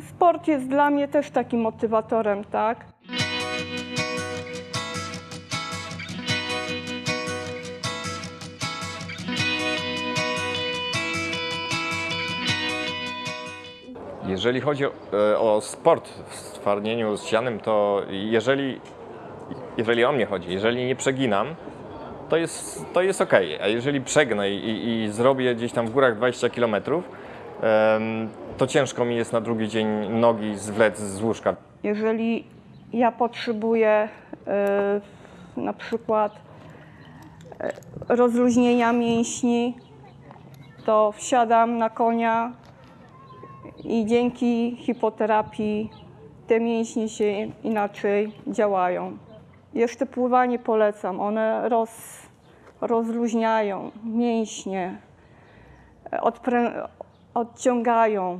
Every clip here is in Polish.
Sport jest dla mnie też takim motywatorem, tak? Jeżeli chodzi o, e, o sport w stwardnieniu z sianem, to jeżeli, jeżeli o mnie chodzi, jeżeli nie przeginam, to jest, to jest ok. A jeżeli przegnę i, i zrobię gdzieś tam w górach 20 km, to ciężko mi jest na drugi dzień nogi zwlec z łóżka. Jeżeli ja potrzebuję e, na przykład e, rozluźnienia mięśni, to wsiadam na konia i dzięki hipoterapii te mięśnie się inaczej działają. Jeszcze pływanie polecam. One roz, rozluźniają mięśnie, odprę, odciągają,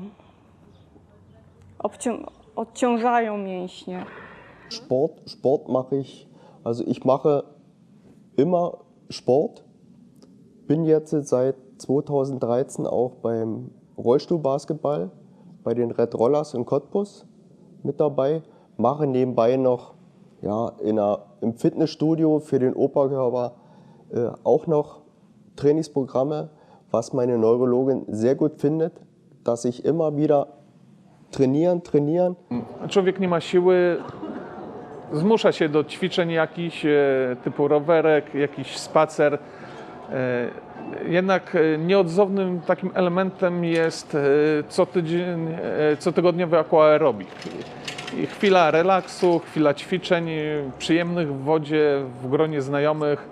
obcią, odciążają mięśnie. Sport, Sport mache ich, also ich mache immer Sport. Bin jetzt seit 2013 auch beim Rollstuhlbasketball, bei den Red Rollers in Cottbus mit dabei. Mache nebenbei noch ja, in einer, im Fitnessstudio für den Oberkörper äh, auch noch Trainingsprogramme, was meine Neurologin sehr gut findet, dass ich immer wieder trainieren, trainieren człowiek nie ma siły, zmusza się do ćwiczeń jakichś, e, typu rowerek, jakiś spacer. E, Jednak e, nieodzownym takim elementem jest co tydzień, cotygodniowy aquaerobik. Chwila relaksu, chwila ćwiczeń przyjemnych w wodzie, w gronie znajomych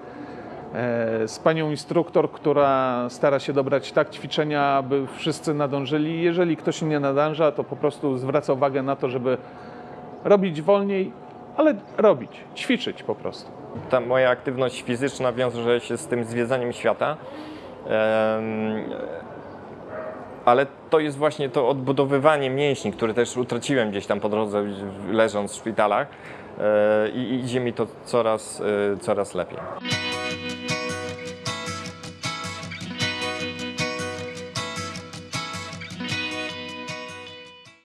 z panią instruktor, która stara się dobrać tak ćwiczenia, aby wszyscy nadążyli. Jeżeli ktoś nie nadąża, to po prostu zwraca uwagę na to, żeby robić wolniej, ale robić, ćwiczyć po prostu. Ta moja aktywność fizyczna wiąże się z tym zwiedzaniem świata. Ale to jest właśnie to odbudowywanie mięśni, które też utraciłem gdzieś tam po drodze, leżąc w szpitalach. E, I idzie mi to coraz, e, coraz lepiej.